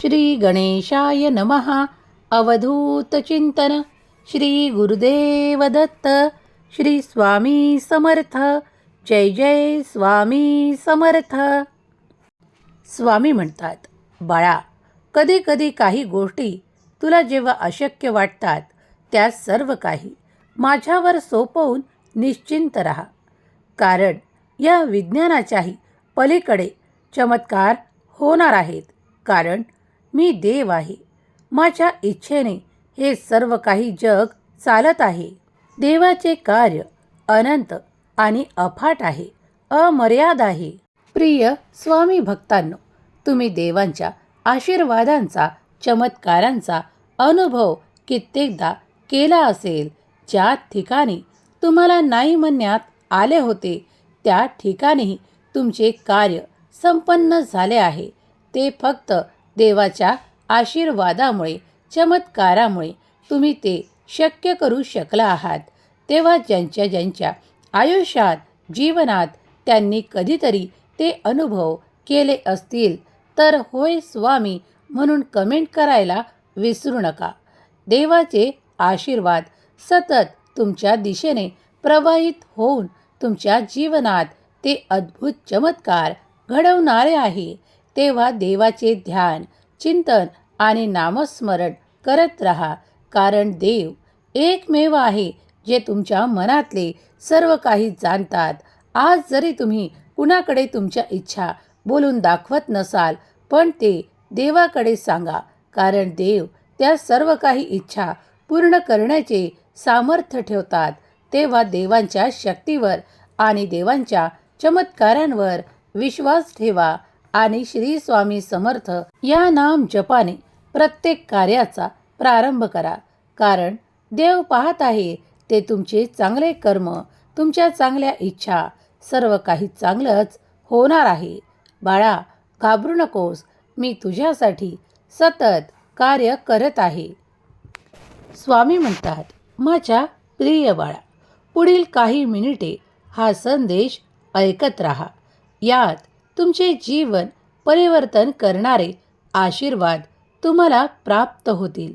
श्री गणेशाय नमः अवधूतचिंतन श्री गुरुदेव दत्त. श्री स्वामी समर्थ. जय जय स्वामी समर्थ. स्वामी म्हणतात बाळा कधी कधी काही गोष्टी तुला जेव्हा अशक्य वाटतात त्या सर्व काही माझ्यावर सोपवून निश्चिंत राहा. कारण या विज्ञानाच्याही पलीकडे चमत्कार होणार आहेत. कारण मी देव आहे. माझ्या इच्छेने हे सर्व काही जग चालत आहे. देवाचे कार्य अनंत आणि अफाट आहे. अमर्याद आहे. प्रिय स्वामी भक्तांनो तुम्ही देवांच्या आशीर्वादांचा चमत्कारांचा अनुभव कित्येकदा केला असेल. ज्या ठिकाणी तुम्हाला नाही म्हणण्यात आले होते त्या ठिकाणीही तुमचे कार्य संपन्न झाले आहे. ते फक्त देवाच्या आशीर्वादामुळे चमत्कारामुळे तुम्ही ते शक्य करू शकला आहात. तेव्हा ज्यांच्या ज्यांच्या आयुष्यात जीवनात त्यांनी कधीतरी ते अनुभव केले असतील तर होय स्वामी म्हणून कमेंट करायला विसरू नका. देवाचे आशीर्वाद सतत तुमच्या दिशेने प्रवाहित होऊन तुमच्या जीवनात ते अद्भुत चमत्कार घडवणारे आहे. तेव्हा देवाचे ध्यान चिंतन आणि नामस्मरण करत राहा. कारण देव एकमेव आहे जे तुमच्या मनातले सर्व काही जाणतात. आज जरी तुम्ही कुणाकडे तुमच्या इच्छा बोलून दाखवत नसाल पण ते देवाकडे सांगा. कारण देव त्या सर्व काही इच्छा पूर्ण करण्याचे सामर्थ्य ठेवतात. तेव्हा देवांच्या शक्तीवर आणि देवांच्या चमत्कारांवर विश्वास ठेवा. आणि श्री स्वामी समर्थ या नाम जपाने प्रत्येक कार्याचा प्रारंभ करा. कारण देव पाहत आहे ते तुमचे चांगले कर्म तुमच्या चांगल्या इच्छा सर्व काही चांगलंच होणार आहे. बाळा घाबरू नकोस मी तुझ्यासाठी सतत कार्य करत आहे. स्वामी म्हणतात माझ्या प्रिय बाळा पुढील काही मिनिटे हा संदेश ऐकत राहा. यात तुमचे जीवन परिवर्तन करणारे आशीर्वाद तुम्हाला प्राप्त होतील.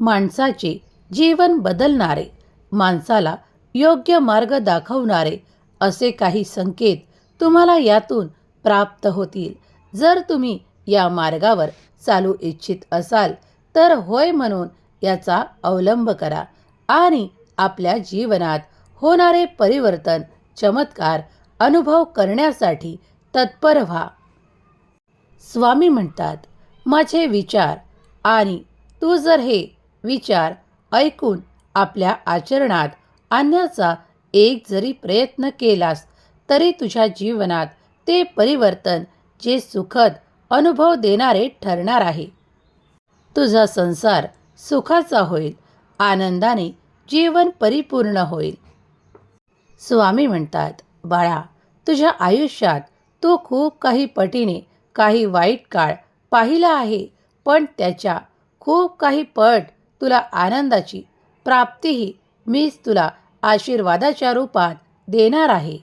माणसाचे जीवन बदलणारे माणसाला योग्य मार्ग दाखवणारे असे काही संकेत तुम्हाला यातून प्राप्त होतील. जर तुम्ही या मार्गावर चालू इच्छित असाल तर होय म्हणून याचा अवलंब करा आणि आपल्या जीवनात होणारे परिवर्तन चमत्कार अनुभव करण्यासाठी तत्पर व्हा. स्वामी म्हणतात माझे विचार आणि तू जर हे विचार ऐकून आपल्या आचरणात आणण्याचा एक जरी प्रयत्न केलास तरी तुझ्या जीवनात ते परिवर्तन जे सुखद अनुभव देणारे ठरणार आहे. तुझा संसार सुखाचा होईल आनंदाने जीवन परिपूर्ण होईल. स्वामी म्हणतात बाळा तुझ्या आयुष्यात तू खूप काही पटीने काही वाईट काळ पाहिला आहे पण त्याच्या खूप काही पट तुला आनंदाची प्राप्तीही मीच तुला आशीर्वादाच्या रूपात देणार आहे.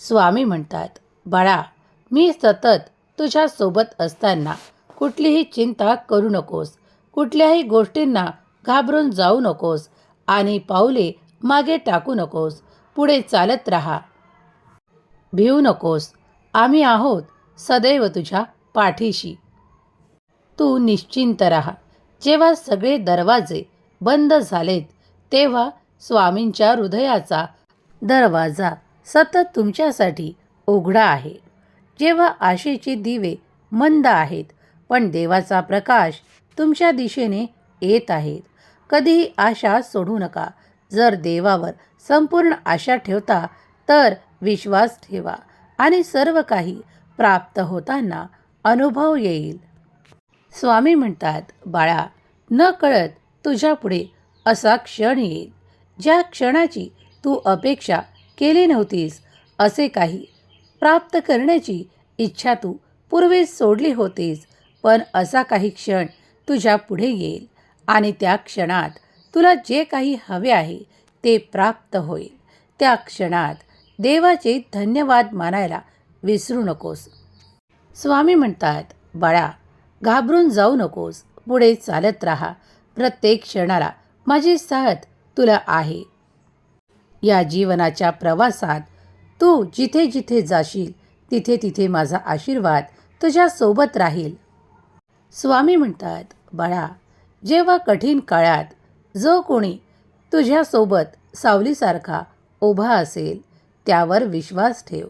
स्वामी म्हणतात बाळा मी सतत तुझ्यासोबत असताना कुठलीही चिंता करू नकोस कुठल्याही गोष्टींना घाबरून जाऊ नकोस आणि पाऊले मागे टाकू नकोस. पुढे चालत राहा. भिवू नकोस. आम्ही आहोत सदैव तुझ्या पाठीशी. तू निश्चिंत राहा. जेव्हा सगळे दरवाजे बंद झालेत तेव्हा स्वामींच्या हृदयाचा दरवाजा सतत तुमच्यासाठी उघडा आहे. जेव्हा आशेचे दिवे मंद आहेत पण देवाचा प्रकाश तुमच्या दिशेने येत आहेत कधीही आशा सोडू नका. जर देवावर संपूर्ण आशा ठेवता तर विश्वास ठेवा आणि सर्व काही प्राप्त होताना अनुभव येईल. स्वामी म्हणतात बाळा न कळत तुझ्यापुढे असा क्षण येईल. ज्या क्षणाची तू अपेक्षा केली नव्हतीस असे काही प्राप्त करण्याची इच्छा तू पूर्वीच सोडली होतीस पण असा काही क्षण तुझ्या पुढे येईल आणि त्या क्षणात तुला जे काही हवे आहे ते प्राप्त होईल. त्या क्षणात देवाचे धन्यवाद मानायला विसरू नकोस. स्वामी म्हणतात बाळा घाबरून जाऊ नकोस. पुढे चालत राहा. प्रत्येक क्षणाला माझी साथ तुला आहे. या जीवनाच्या प्रवासात तू जिथे जिथे जाशील तिथे तिथे माझा आशीर्वाद तुझ्या सोबत राहील. स्वामी म्हणतात बाळा जेव्हा कठीण काळात जो कोणी तुझ्यासोबत सावलीसारखा उभा असेल त्यावर विश्वास ठेव.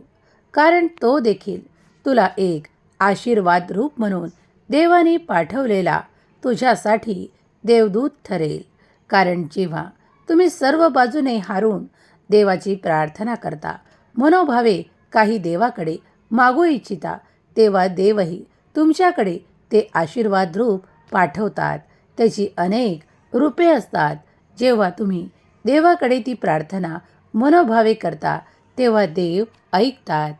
कारण तो देखील तुला एक आशीर्वाद रूप म्हणून देवाने पाठवलेला तुझ्यासाठी देवदूत ठरेल. कारण जेव्हा तुम्ही सर्व बाजूने हारून देवाची प्रार्थना करता मनोभावे काही देवाकडे मागू इच्छिता तेव्हा देवही तुमच्याकडे ते आशीर्वाद रूप पाठवतात. त्याची अनेक रूपे असतात. जेव्हा तुम्ही देवाकडे ती प्रार्थना मनोभावे करता तेव्हा देव ऐकतात.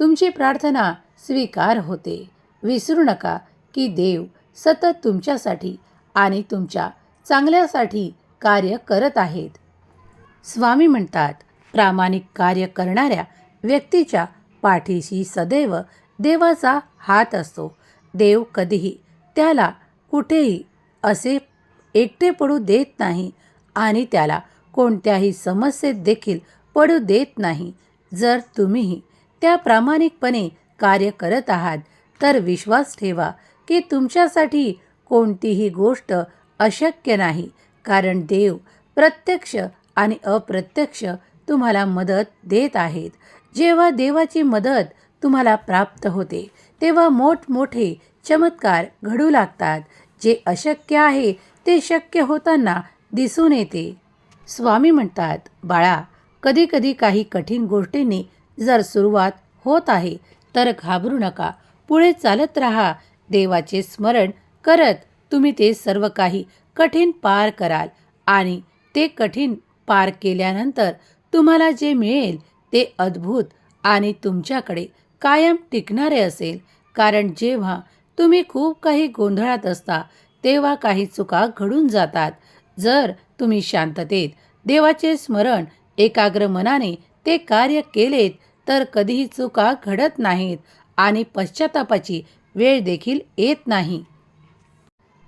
तुमची प्रार्थना स्वीकार होते. विसरू नका की देव सतत तुमच्यासाठी आणि तुमच्या चांगल्यासाठी कार्य करत आहेत. स्वामी म्हणतात प्रामाणिक कार्य करणाऱ्या व्यक्तीच्या पाठीशी सदैव देवाचा हात असतो. देव कधीही त्याला कुठेही असे एकटे पडू देत नाही आणि त्याला कोणत्याही समस्येत देखील पडू देत नाही. जर तुम्हीही त्या प्रामाणिकपणे कार्य करत आहात तर विश्वास ठेवा की तुमच्यासाठी कोणतीही गोष्ट अशक्य नाही कारण देव प्रत्यक्ष आणि अप्रत्यक्ष तुम्हाला मदत देत आहेत. जेव्हा देवाची मदत तुम्हाला प्राप्त होते तेव्हा मोठमोठे चमत्कार घडू लागतात. जे अशक्य आहे ते शक्य होताना दिसून येते. स्वामी म्हणतात बाळा कधीकधी काही कठीण गोष्टींनी जर सुरुवात होत आहे तर घाबरू नका. पुढे चालत राहा. देवाचे स्मरण करत तुम्ही ते सर्व काही कठीण पार कराल आणि ते कठीण पार केल्यानंतर तुम्हाला जे मिळेल ते अद्भुत आणि तुमच्याकडे कायम टिकणारे असेल. कारण जेव्हा तुम्ही खूप काही गोंधळात असता तेव्हा काही चुका घडून जातात. जर तुम्ही शांततेत देवाचे स्मरण एकाग्र मनाने ते कार्य केलेत तर कधीही चुका घडत नाहीत आणि पश्चातापाची वेळ देखील येत नाही.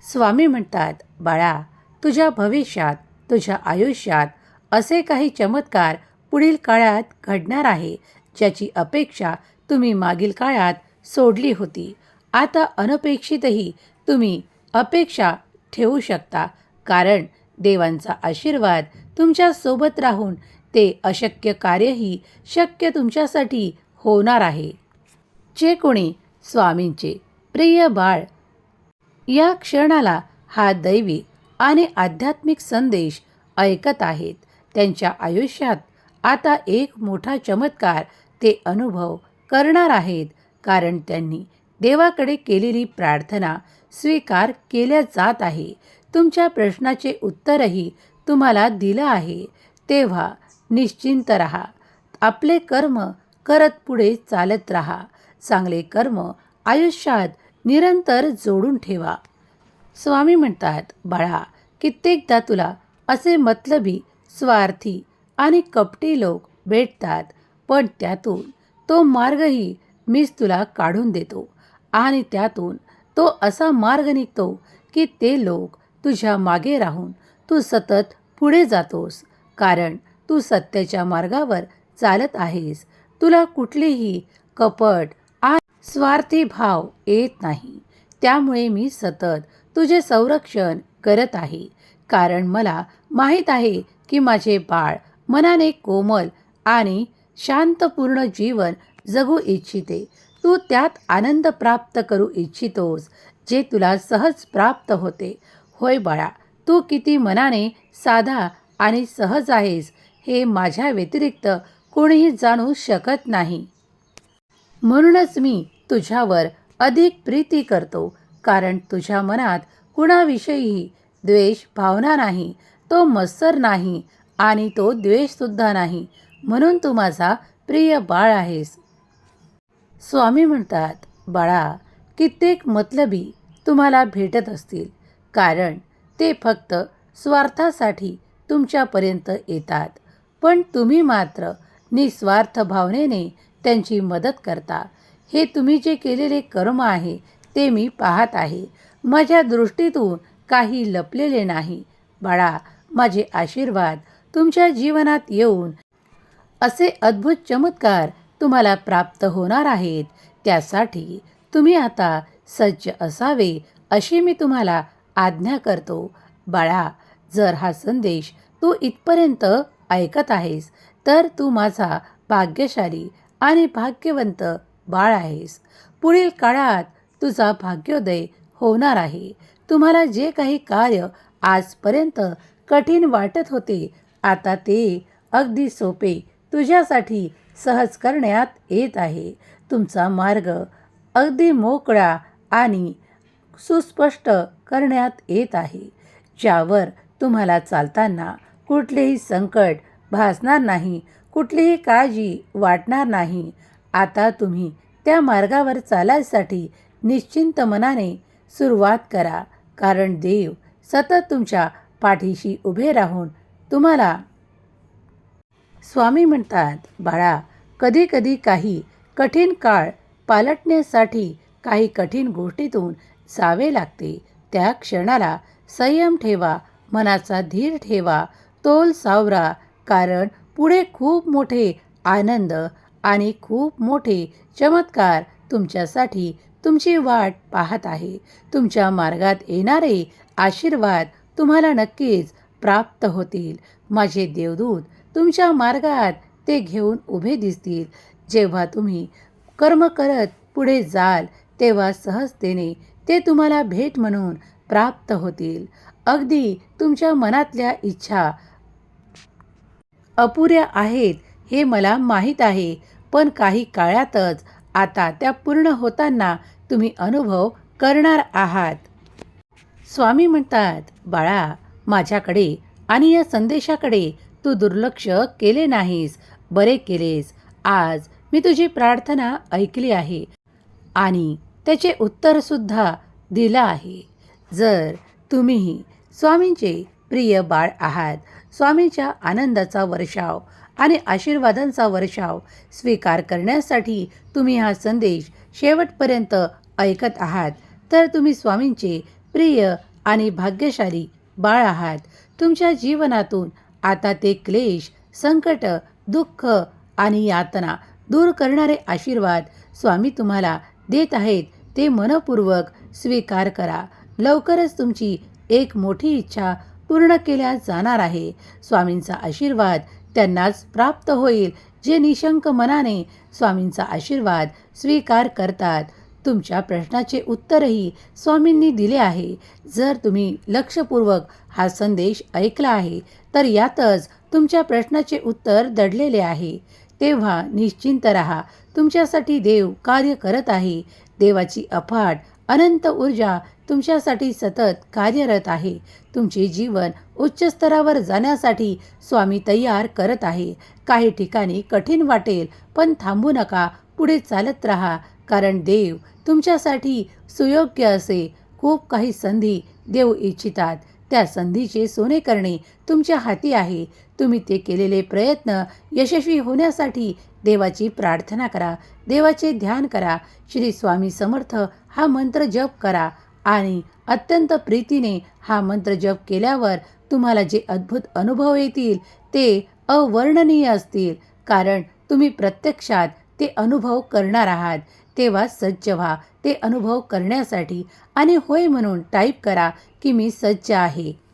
स्वामी म्हणतात बाळा तुझ्या भविष्यात तुझ्या आयुष्यात असे काही चमत्कार पुढील काळात घडणार आहे ज्याची अपेक्षा तुम्ही मागील काळात सोडली होती. आता अनपेक्षितही तुम्ही अपेक्षा ठेवू शकता कारण देवांचा आशीर्वाद तुमच्यासोबत राहून ते अशक्य कार्यही शक्य तुमच्यासाठी होणार आहे. जे कोणी स्वामींचे प्रिय बाळ या क्षणाला हा दैवी आणि आध्यात्मिक संदेश ऐकत आहेत. त्यांच्या आयुष्यात आता एक मोठा चमत्कार ते अनुभव करणार आहेत कारण त्यांनी देवाकडे केलेली प्रार्थना स्वीकार केल्या जात आहे. तुमच्या प्रश्नाचे उत्तरही तुम्हाला दिलं आहे. तेव्हा निश्चिंत रहा. आपले कर्म करत पुढे चालत राहा. चांगले कर्म आयुष्यात निरंतर जोडून ठेवा. स्वामी म्हणतात बाळा कित्येकदा तुला असे मतलबी स्वार्थी आणि कपटी लोक भेटतात पण त्यातून तो मार्गही मीच तुला काढून देतो आणि त्यातून तो असा मार्ग निघतो की ते लोक तुझ्या मागे राहून तू सतत पुढे जातोस कारण तू सत्याच्या मार्गावर चालत आहेस. तुला कुठलेही कपट आणि स्वार्थी भाव येत नाही. त्यामुळे मी सतत तुझे संरक्षण करत आहे. कारण मला माहीत आहे की माझे बाळ मनाने कोमल आणि शांतपूर्ण जीवन जगू इच्छिते. तू त्यात आनंद प्राप्त करू इच्छितोस जे तुला सहज प्राप्त होते. होय बाळा तू किती मनाने साधा आणि सहज आहेस हे माझ्या व्यतिरिक्त कोणीही जाणू शकत नाही. म्हणूनच मी तुझ्यावर अधिक प्रीती करतो कारण तुझ्या मनात कुणाविषयीही द्वेष भावना नाही तो मत्सर नाही आणि तो द्वेषसुद्धा नाही म्हणून तू माझा प्रिय बाळ आहेस. स्वामी म्हणतात बाळा कित्येक मतलबी तुम्हाला भेटत असतील कारण ते फक्त स्वार्थासाठी तुमच्यापर्यंत येतात. पण तुम्ही मात्र निस्वार्थ भावनेने त्यांची मदत करता. हे तुम्ही जे केलेले कर्म आहे ते मी पाहत आहे. माझ्या दृष्टीतून काही लपलेले नाही. बाळा माझे आशीर्वाद तुमच्या जीवनात येऊन असे अद्भुत चमत्कार तुम्हाला प्राप्त होणार आहेत. त्यासाठी तुम्ही आता सज्ज असावे अशी मी तुम्हाला आज्ञा करतो. बाळा जर हा संदेश तू इथपर्यंत ऐकत आहेस तर तू माझा भाग्यशाली आणि भाग्यवंत बाळ आहेस. पुढील काळात तुझा भाग्योदय होणार आहे. तुम्हाला जे काही कार्य आजपर्यंत कठीण वाटत होते आता ते अगदी सोपे तुझ्यासाठी सहज करण्यात येत आहे. तुमचा मार्ग अगदी मोकळा आणि सुस्पष्ट करण्यात येत आहे ज्यावर तुम्हाला चालताना कुठलेही संकट भासणार नाही कुठलीही काळजी वाटणार नाही. आता तुम्ही त्या मार्गावर चालायसाठी निश्चिंत मनाने सुरुवात करा कारण देव सतत तुमच्या पाठीशी उभे राहून तुम्हाला स्वामी म्हणतात बाळा कधी कधी काही कठीण काळ पालटण्यासाठी काही कठीण गोष्टीतून जावे लागते. त्या क्षणाला संयम ठेवा मनाचा धीर ठेवा तोल सावरा कारण पुढे खूप मोठे आनंद आणि खूप मोठे चमत्कार तुमच्यासाठी तुमची वाट पाहत आहे. तुमच्या मार्गात येणारे आशीर्वाद तुम्हाला नक्कीच प्राप्त होतील. माझे देवदूत तुमच्या मार्गात ते घेऊन उभे दिसतील. जेव्हा तुम्ही कर्म करत पुढे जाल तेव्हा सहजतेने ते तुम्हाला भेट म्हणून प्राप्त होतील. अगदी तुमच्या मनातल्या इच्छा अपुऱ्या आहेत हे मला माहीत आहे पण काही काळातच आता त्या पूर्ण होताना तुम्ही अनुभव करणार आहात. स्वामी म्हणतात बाळा माझ्याकडे आणि या संदेशाकडे तू दुर्लक्ष केले नाहीस बरे केलेस. आज मी तुझी प्रार्थना ऐकली आहे. आणि त्याचे उत्तरसुद्धा दिलं आहे. जर तुम्हीही स्वामींचे प्रिय बाळ आहात स्वामींच्या आनंदाचा वर्षाव आणि आशीर्वादांचा वर्षाव स्वीकार करण्यासाठी तुम्ही हा संदेश शेवटपर्यंत ऐकत आहात तर तुम्ही स्वामींचे प्रिय आणि भाग्यशाली बाळ आहात. तुमच्या जीवनातून आता ते क्लेश संकट दुःख आणि यातना दूर करणारे आशीर्वाद स्वामी तुम्हाला देत आहेत. ते मनपूर्वक स्वीकार करा. लवकरच तुमची एक मोठी इच्छा पूर्ण केल्या जाणार आहे. स्वामींचा आशीर्वाद त्यांनाच प्राप्त होईल जे निशंक मनाने स्वामींचा आशीर्वाद स्वीकार करतात. तुमच्या प्रश्नाचे उत्तरही स्वामींनी दिले आहे. जर तुम्ही लक्षपूर्वक हा संदेश ऐकला आहे तर यातच तुमच्या प्रश्नाचे उत्तर दडलेले आहे. तेव्हा निश्चिंत रहा. तुमच्यासाठी देव कार्य करत आहे. देवाची अफाट अनंत ऊर्जा तुमच्यासाठी सतत कार्यरत आहे. तुमचे जीवन उच्च स्तरावर जाण्यासाठी स्वामी तयार करत आहे. काही ठिकाणी कठीण वाटेल पण थांबू नका पुढे चालत राहा कारण देव तुमच्यासाठी सुयोग्य असे खूप काही संधी देऊ इच्छितात. त्या संधीचे सोने करणे तुमच्या हाती आहे. तुम्ही ते केलेले प्रयत्न यशस्वी होण्यासाठी देवाची प्रार्थना करा देवाचे ध्यान करा श्री स्वामी समर्थ हा मंत्र जप करा आणि अत्यंत प्रीतीने हा मंत्र जप केल्यावर तुम्हाला जे अद्भुत अनुभव येतील ते अवर्णनीय असतील. कारण तुम्ही प्रत्यक्षात ते अनुभव करणार आहात. तेव्हा सज्ज व्हा. ते अनुभव करण्यासाठी आणि होय म्हणून टाईप करा की मी सज्ज आहे.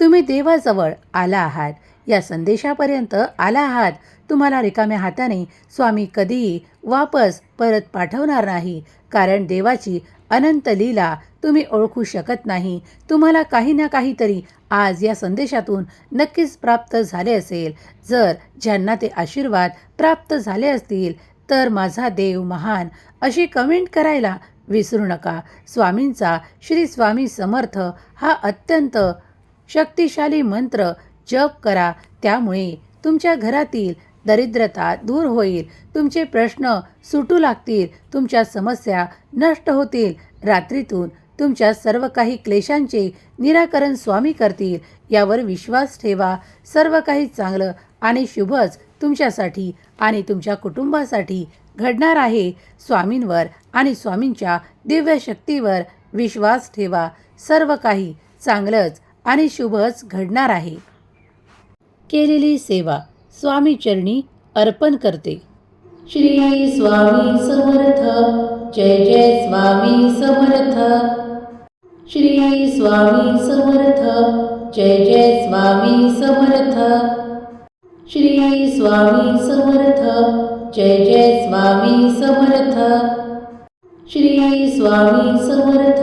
तुम्ही देवाजवळ आला आहात. या संदेशापर्यंत आला आहात. तुम्हाला रिकाम्या हाताने स्वामी कधीही वापस परत पाठवणार नाही. कारण देवाची अनंत लीला तुम्ही ओळखू शकत नाही. तुम्हाला काही ना काहीतरी आज या संदेशातून नक्कीच प्राप्त झाले असेल. जर ज्यांना ते आशीर्वाद प्राप्त झाले असतील तर माझा देव महान अशी कमेंट करायला विसरू नका. स्वामींचा श्री स्वामी समर्थ हा अत्यंत शक्तिशाली मंत्र जप करा. त्यामुळे तुमच्या घरातील दरिद्रता दूर होईल. तुमचे प्रश्न सुटू लागतील. तुमच्या समस्या नष्ट होतील. रात्रीतून तुमच्या सर्व काही क्लेशांचे निराकरण स्वामी करतील. यावर विश्वास ठेवा. सर्व काही चांगलं आणि शुभच तुमच्यासाठी आणि तुमच्या कुटुंबासाठी घडणार आहे. स्वामींवर आणि स्वामींच्या दिव्य शक्तीवर विश्वास ठेवा. सर्व काही चांगलंच आणि शुभच घडणार आहे. केलेली सेवा स्वामी चरणी अर्पण करते. श्री स्वामी समर्थ जय जय स्वामी समर्थ. श्री स्वामी समर्थ जय जय स्वामी समर्थ. श्री स्वामी समर्थ जय जय स्वामी समर्थ. श्री स्वामी समर्थ